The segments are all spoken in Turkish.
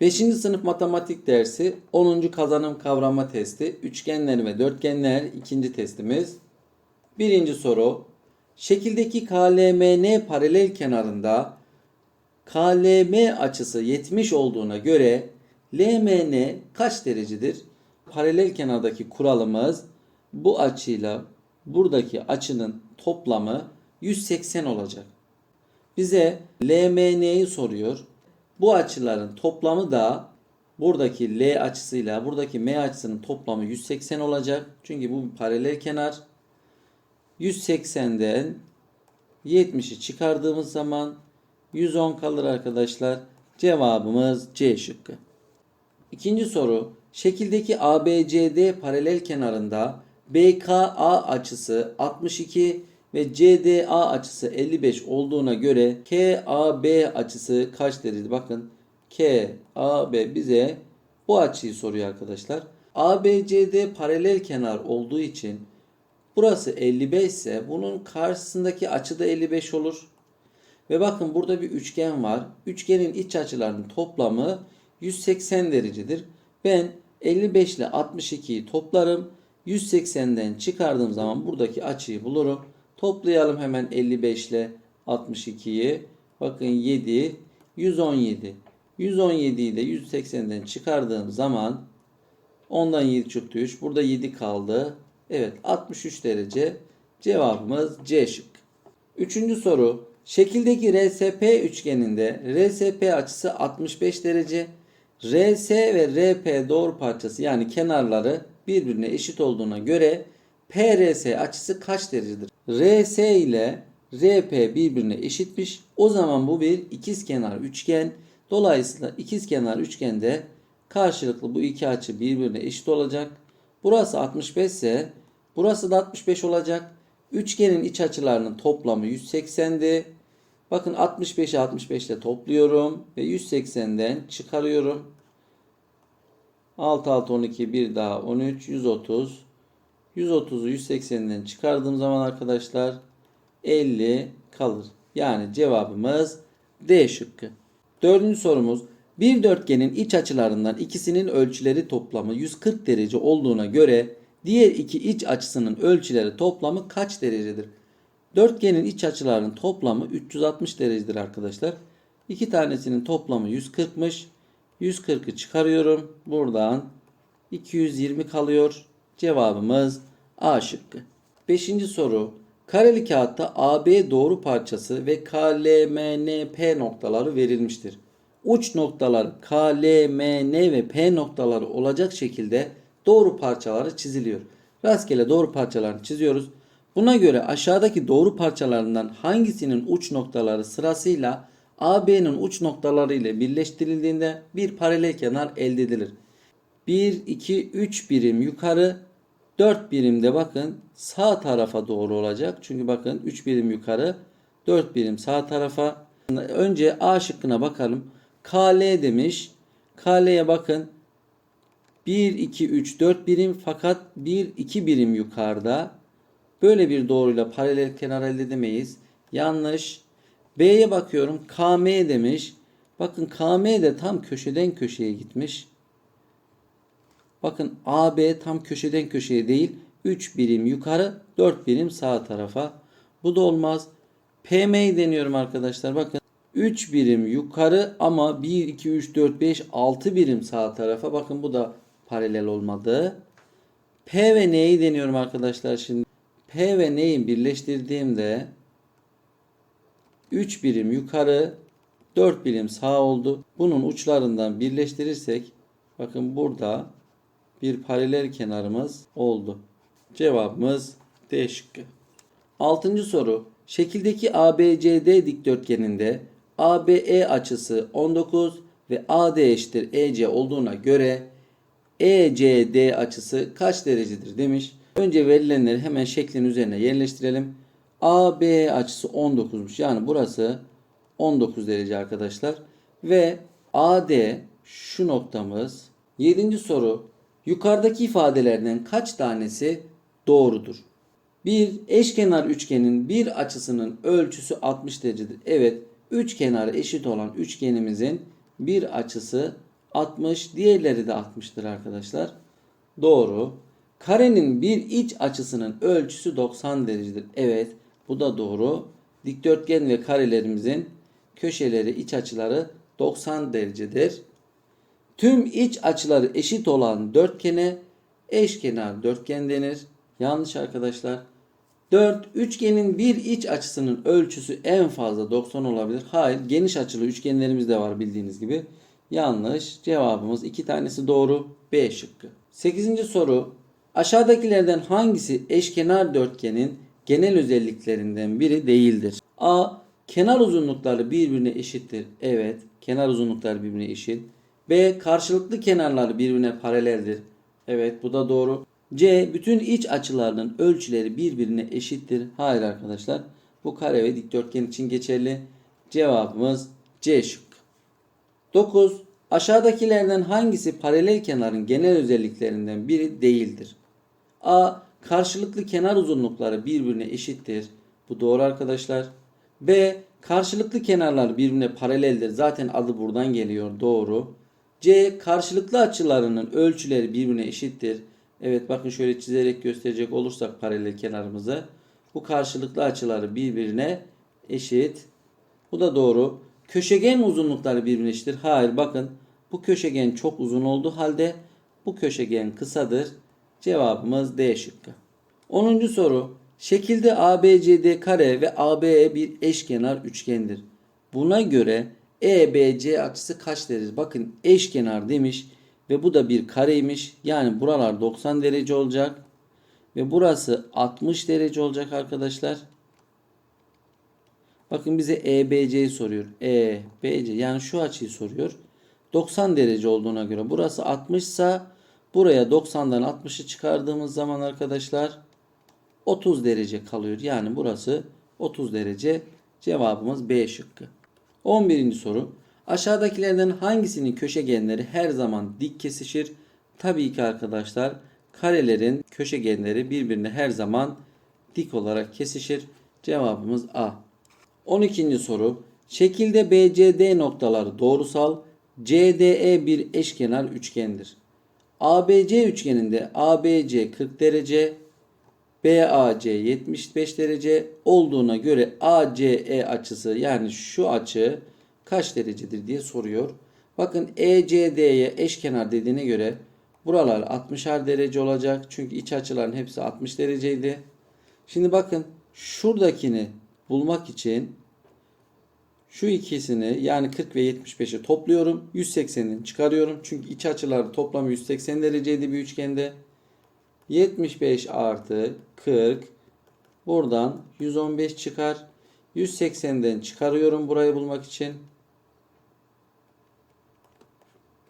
5. sınıf matematik dersi 10. kazanım kavrama testi. Üçgenler ve dörtgenler ikinci testimiz. Birinci soru. Şekildeki KLMN paralel kenarında KLM açısı 70 olduğuna göre LMN kaç derecedir? Paralel kenardaki kuralımız bu açıyla buradaki açının toplamı 180 olacak. Bize LMN'yi soruyor. Bu açıların toplamı da buradaki L açısıyla buradaki M açısının toplamı 180 olacak. Çünkü bu bir paralel kenar. 180'den 70'i çıkardığımız zaman 110 kalır arkadaşlar. Cevabımız C şıkkı. İkinci soru. Şekildeki ABCD paralel kenarında BKA açısı 62 ve CDA açısı 55 olduğuna göre KAB açısı kaç derecedir? Bakın KAB bize bu açıyı soruyor arkadaşlar. ABCD paralel kenar olduğu için burası 55 ise bunun karşısındaki açı da 55 olur. Ve bakın burada bir üçgen var. Üçgenin iç açılarının toplamı 180 derecedir. Ben 55 ile 62'yi toplarım. 180'den çıkardığım zaman buradaki açıyı bulurum. Toplayalım hemen 55 ile 62'yi. Bakın 7, 117. 117'yi de 180'den çıkardığım zaman ondan 7 çıktı 3. Burada 7 kaldı. Evet 63 derece. Cevabımız C şık. Üçüncü soru. Şekildeki RSP üçgeninde RSP açısı 65 derece. RS ve RP doğru parçası yani kenarları birbirine eşit olduğuna göre PRS açısı kaç derecedir? RS ile RP birbirine eşitmiş. O zaman bu bir ikizkenar üçgen. Dolayısıyla ikizkenar üçgende karşılıklı bu iki açı birbirine eşit olacak. Burası 65 ise burası da 65 olacak. Üçgenin iç açılarının toplamı 180'di. Bakın 65'i 65 ile topluyorum ve 180'den çıkarıyorum. 6 6 12 bir daha 13 130. 130'u 180'den çıkardığım zaman arkadaşlar 50 kalır. Yani cevabımız D şıkkı. Dördüncü sorumuz. Bir dörtgenin iç açılarından ikisinin ölçüleri toplamı 140 derece olduğuna göre diğer iki iç açısının ölçüleri toplamı kaç derecedir? Dörtgenin iç açılarının toplamı 360 derecedir arkadaşlar. İki tanesinin toplamı 140'mış. 140'ı çıkarıyorum. Buradan 220 kalıyor. Cevabımız A şıkkı. Beşinci soru. Kareli kağıtta AB doğru parçası ve KLMNP noktaları verilmiştir. Uç noktalar KLMN ve P noktaları olacak şekilde doğru parçaları çiziliyor. Rastgele doğru parçalarını çiziyoruz. Buna göre aşağıdaki doğru parçalarından hangisinin uç noktaları sırasıyla AB'nin uç noktaları ile birleştirildiğinde bir paralel kenar elde edilir. 1, 2, 3 birim yukarı, 4 birim de bakın sağ tarafa doğru olacak. Çünkü bakın 3 birim yukarı, 4 birim sağ tarafa. Önce A şıkkına bakalım. KL demiş. KL'ye bakın. 1, 2, 3, 4 birim fakat 1, 2 birim yukarıda. Böyle bir doğruyla paralel kenar elde edemeyiz. Yanlış. B'ye bakıyorum. KM demiş. Bakın KM de tam köşeden köşeye gitmiş. Bakın AB tam köşeden köşeye değil. 3 birim yukarı 4 birim sağ tarafa. Bu da olmaz. PM'yi deniyorum arkadaşlar. Bakın 3 birim yukarı ama 1, 2, 3, 4, 5, 6 birim sağ tarafa. Bakın bu da paralel olmadı. P ve N'yi deniyorum arkadaşlar şimdi. P ve N'yi birleştirdiğimde 3 birim yukarı 4 birim sağ oldu. Bunun uçlarından birleştirirsek bakın burada bir paralel kenarımız oldu. Cevabımız D şıkkı. Altıncı soru. Şekildeki ABCD dikdörtgeninde ABE açısı 19 ve AD eşittir EC olduğuna göre ECD açısı kaç derecedir demiş. Önce verilenleri hemen şeklin üzerine yerleştirelim. AB açısı 19'muş. Yani burası 19 derece arkadaşlar. Ve AD şu noktamız. 7. soru. Yukarıdaki ifadelerden kaç tanesi doğrudur? Bir eşkenar üçgenin bir açısının ölçüsü 60 derecedir. Evet, üç kenarı eşit olan üçgenimizin bir açısı 60. Diğerleri de 60'tır arkadaşlar. Doğru. Karenin bir iç açısının ölçüsü 90 derecedir. Evet bu da doğru. Dikdörtgen ve karelerimizin köşeleri iç açıları 90 derecedir. Tüm iç açıları eşit olan dörtgene eşkenar dörtgen denir. Yanlış arkadaşlar. 4. Üçgenin bir iç açısının ölçüsü en fazla 90 olabilir. Hayır. Geniş açılı üçgenlerimiz de var bildiğiniz gibi. Yanlış. Cevabımız iki tanesi doğru. B şıkkı. 8. soru. Aşağıdakilerden hangisi eşkenar dörtgenin genel özelliklerinden biri değildir? A. Kenar uzunlukları birbirine eşittir. Evet. Kenar uzunlukları birbirine eşit. B. Karşılıklı kenarları birbirine paraleldir. Evet bu da doğru. C. Bütün iç açılarının ölçüleri birbirine eşittir. Hayır arkadaşlar. Bu kare ve dikdörtgen için geçerli. Cevabımız C şıkkı. 9. Aşağıdakilerden hangisi paralel kenarın genel özelliklerinden biri değildir? A. Karşılıklı kenar uzunlukları birbirine eşittir. Bu doğru arkadaşlar. B. Karşılıklı kenarlar birbirine paraleldir. Zaten adı buradan geliyor. Doğru. C. Karşılıklı açılarının ölçüleri birbirine eşittir. Evet bakın şöyle çizerek gösterecek olursak paralel kenarımızı. Bu karşılıklı açıları birbirine eşit. Bu da doğru. Köşegen uzunlukları birbirine eşittir. Hayır bakın bu köşegen çok uzun olduğu halde bu köşegen kısadır. Cevabımız D şıkkı. 10. soru. Şekilde ABCD kare ve ABE bir eşkenar üçgendir. Buna göre EBC açısı kaç derece? Bakın eşkenar demiş ve bu da bir kareymiş. Yani buralar 90 derece olacak ve burası 60 derece olacak arkadaşlar. Bakın bize EBC'yi soruyor. EBC yani şu açıyı soruyor. 90 derece olduğuna göre burası 60 ise buraya 90'dan 60'ı çıkardığımız zaman arkadaşlar 30 derece kalıyor. Yani burası 30 derece. Cevabımız B şıkkı. 11. soru. Aşağıdakilerden hangisinin köşegenleri her zaman dik kesişir? Tabii ki arkadaşlar karelerin köşegenleri birbirine her zaman dik olarak kesişir. Cevabımız A. 12. soru. Şekilde BCD noktaları doğrusal, CDE bir eşkenar üçgendir. ABC üçgeninde ABC 40 derece, BAC 75 derece olduğuna göre ACE açısı yani şu açı kaç derecedir diye soruyor. Bakın ECD'ye eşkenar dediğine göre buralar 60'ar derece olacak. Çünkü iç açıların hepsi 60 dereceydi. Şimdi bakın şuradakini bulmak için şu ikisini yani 40 ve 75'i topluyorum. 180'in çıkarıyorum. Çünkü iç açıları toplamı 180 dereceydi bir üçgende. 75 artı 40 buradan 115 çıkar. 180'den çıkarıyorum burayı bulmak için.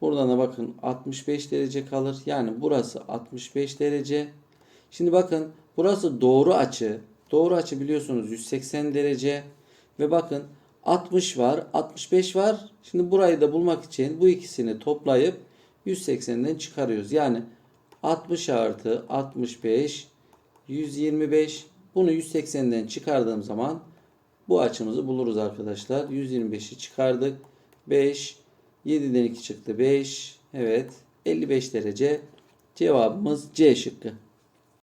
Buradan da bakın 65 derece kalır. Yani burası 65 derece. Şimdi bakın burası doğru açı. Doğru açı biliyorsunuz 180 derece. Ve bakın 60 var, 65 var. Şimdi burayı da bulmak için bu ikisini toplayıp 180'den çıkarıyoruz. Yani 60 artı 65 125 bunu 180'den çıkardığım zaman bu açımızı buluruz arkadaşlar. 125'i çıkardık. 5 7'den 2 çıktı 5. Evet 55 derece. Cevabımız C şıkkı.